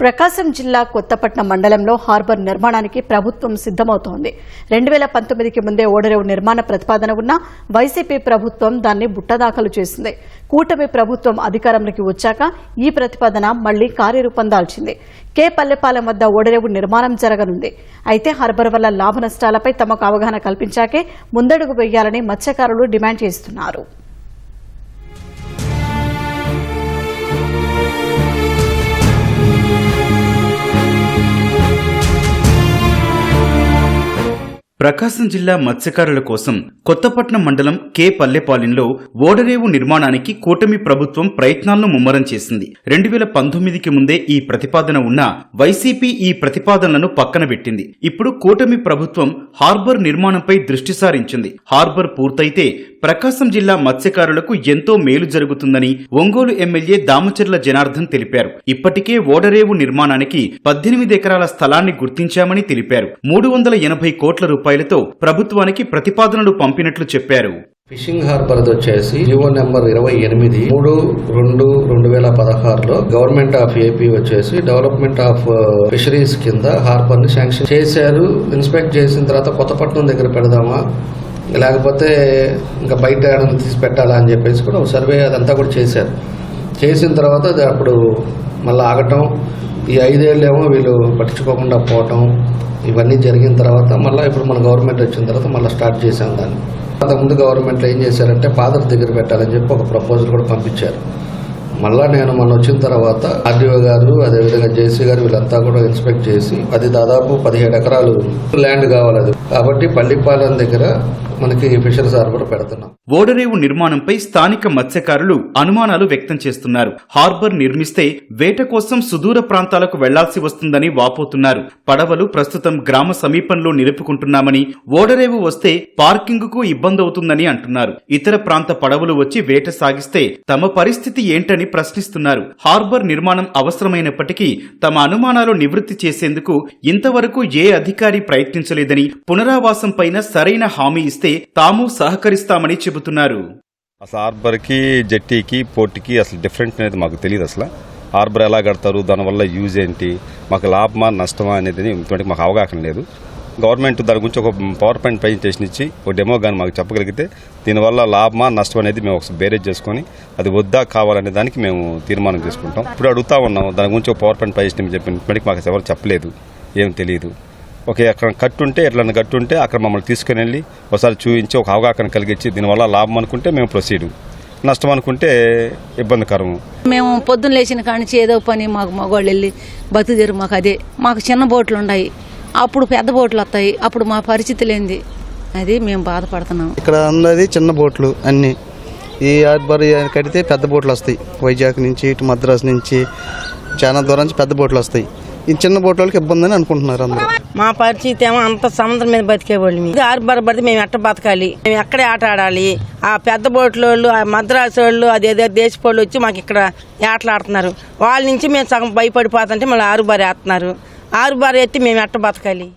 ప్రకాశం జిల్లా కొత్తపట్నం మండలంలో హార్బర్ నిర్మాణానికి ప్రభుత్వం సిద్దమవుతోంది రెండు వేల పంతొమ్మిదికి ముందే ఓడరేవు నిర్మాణ ప్రతిపాదన ఉన్న వైసీపీ ప్రభుత్వం దాన్ని బుట్టదాఖలు చేసింది. కూటమి ప్రభుత్వం అధికారంలోకి వచ్చాక ఈ ప్రతిపాదన మళ్ళీ కార్యరూపం దాల్చింది. కే. పల్లెపాలెం వద్ద ఓడరేవు నిర్మాణం జరగనుంది. అయితే హార్బర్ వల్ల లాభ నష్టాలపై తమకు అవగాహన కల్పించాకే ముందడుగు వేయాలని మత్స్యకారులు డిమాండ్ చేస్తున్నారు. ప్రకాశం జిల్లా మత్స్యకారుల కోసం కొత్తపట్నం మండలం కే పల్లెపాలెంలో ఓడరేవు నిర్మాణానికి కూటమి ప్రభుత్వం ప్రయత్నాలను ముమ్మరం చేసింది. రెండు వేల పంతొమ్మిదికి ముందే ఈ ప్రతిపాదన ఉన్నా వైసీపీ ఈ ప్రతిపాదనలను పక్కన పెట్టింది. ఇప్పుడు కూటమి ప్రభుత్వం హార్బర్ నిర్మాణంపై దృష్టి సారించింది. హార్బర్ పూర్తయితే ప్రకాశం జిల్లా మత్స్యకారులకు ఎంతో మేలు జరుగుతుందని ఒంగోలు ఎమ్మెల్యే దామచర్ల జనార్దన్ తెలిపారు. ఇప్పటికే ఓడరేవు నిర్మాణానికి పద్దెనిమిది ఎకరాల స్థలాన్ని గుర్తించామని తెలిపారు. మూడు వందల ఎనభై కోట్ల రూపాయలతో ప్రభుత్వానికి ప్రతిపాదనలు పంపినట్లు చెప్పారు. ఫిషింగ్ హార్బర్ వచ్చేసి జివో నెంబర్ ఇరవై ఎనిమిది మూడు రెండు రెండు వేల పదహారులో గవర్నమెంట్ ఆఫ్ ఏపీ వచ్చేసి డెవలప్మెంట్ ఆఫ్ ఫిషరీస్ కింద హార్బర్ని శాంక్షన్ చేశారు. ఇన్స్పెక్ట్ చేసిన తర్వాత కొత్తపట్నం దగ్గర పెడదామా లేకపోతే ఇంకా బయట ఏడన్నా తీసి పెట్టాలా అని చెప్పేసి కూడా ఒక సర్వే అదంతా కూడా చేశారు. చేసిన తర్వాత అది అప్పుడు మళ్ళీ ఆగటం ఈ ఐదేళ్ళేమో వీళ్ళు పట్టించుకోకుండా పోవటం ఇవన్నీ జరిగిన తర్వాత మళ్ళీ ఇప్పుడు మన గవర్నమెంట్ వచ్చిన తర్వాత మళ్ళీ స్టార్ట్ చేశాం దాన్ని. అంతకుముందు గవర్నమెంట్లో ఏం చేశారంటే ఫాదర్ దగ్గర పెట్టాలని చెప్పి ఒక ప్రపోజల్ కూడా పంపించారు. మళ్ళీ నేను మొన్న వచ్చిన తర్వాత ఆర్డీఓ గారు అదేవిధంగా జేసీ గారు వీళ్ళంతా కూడా ఇన్స్పెక్ట్ చేసి అది దాదాపు పదిహేడు ఎకరాలు ల్యాండ్ కావాలి అది. కాబట్టి పల్లిపాలెం దగ్గర మనకి ఫిషరీస్ హార్బర్ పెడుతున్నాం. ఓడరేవు నిర్మాణంపై స్థానిక మత్స్యకారులు అనుమానాలు వ్యక్తం చేస్తున్నారు. హార్బర్ నిర్మిస్తే వేట కోసం సుదూర ప్రాంతాలకు వెళ్ళాల్సి వస్తుందని వాపోతున్నారు. పడవలు ప్రస్తుతం గ్రామ సమీపంలో నిలుపుకుంటున్నామని ఓడరేవు వస్తే పార్కింగ్కు ఇబ్బంది అవుతుందని అంటున్నారు. ఇతర ప్రాంత పడవలు వచ్చి వేట సాగిస్తే తమ పరిస్థితి ఏంటని ప్రశ్నిస్తున్నారు. హార్బర్ నిర్మాణం అవసరమైనప్పటికీ తమ అనుమానాలు నివృత్తి చేసేందుకు ఇంతవరకు ఏ అధికారి ప్రయత్నించలేదని పునరావాసం పైన సరైన హామీ ఇస్తే తాము సహకరిస్తామని చెబుతున్నారు. అసలు హార్బర్కి జెట్టీకి పోర్ట్కి అసలు డిఫరెంట్ అనేది మాకు తెలియదు అసలు. హార్బర్ ఎలా కడతారు దానివల్ల యూజ్ ఏంటి మాకు లాభమా నష్టమా అనేది ఇటువంటి మాకు అవగాహన లేదు. గవర్నమెంట్ దాని గురించి ఒక పవర్ పాయింట్ ప్రజెంటేషన్ ఇచ్చి ఒక డెమో కానీ మాకు చెప్పగలిగితే దీనివల్ల లాభమా నష్టం అనేది మేము ఒకసారి బేరేజ్ చేసుకొని అది వద్దా కావాలనే దానికి మేము తీర్మానం చేసుకుంటాం. ఇప్పుడు అడుగుతా ఉన్నాం దాని గురించి ఒక పవర్ పాయింట్ ప్రజెంటేషన్ చెప్పిన ఇప్పటికి మాకు ఎవరు చెప్పలేదు ఏం తెలియదు. ఓకే అక్కడ కట్టుంటే ఎట్లన్నా కట్టుంటే అక్కడ మమ్మల్ని తీసుకుని వెళ్ళి ఒకసారి చూపించి ఒక అవగాహన కలిగించి దీనివల్ల లాభం అనుకుంటే మేము ప్రొసీడ్. నష్టం అనుకుంటే ఇబ్బందికరము. మేము పొద్దున్న లేచిన కానించి ఏదో పని మాకు మగవాళ్ళు వెళ్ళి బతుకుదేరు మాకు అదే. మాకు చిన్న బోట్లు ఉన్నాయి. అప్పుడు పెద్ద బోట్లు వస్తాయి. అప్పుడు మా పరిస్థితులు ఏంది అది మేము బాధపడుతున్నాం. ఇక్కడ ఉన్నది చిన్న బోట్లు అన్నీ. ఈ హార్బర్ కడితే పెద్ద బోట్లు వస్తాయి. వైజాగ్ నుంచి ఇటు మద్రాసు నుంచి చాలా దూరం నుంచి పెద్ద బోట్లు వస్తాయి. ఈ చిన్న బోట్ వాళ్ళకి ఇబ్బంది అని అనుకుంటున్నారు అందరూ. మా పరిస్థితి ఏమో అంత సముద్రం మీద బతికేవాళ్ళు ఇది ఆరుబర పడితే మేము ఎట్ట బతకాలి? మేము ఎక్కడే ఆట ఆడాలి? ఆ పెద్ద బోట్ల వాళ్ళు ఆ మద్రాసు వాళ్ళు అదేదో దేశపోళ్ళు వచ్చి మాకు ఇక్కడ ఆటలాడుతున్నారు. వాళ్ళ నుంచి మేము సగం భయపడిపోతుంటే మళ్ళీ ఆరుబారి వేస్తున్నారు ఆరుబారి ఎత్తి మేము ఎట్ట బతకాలి?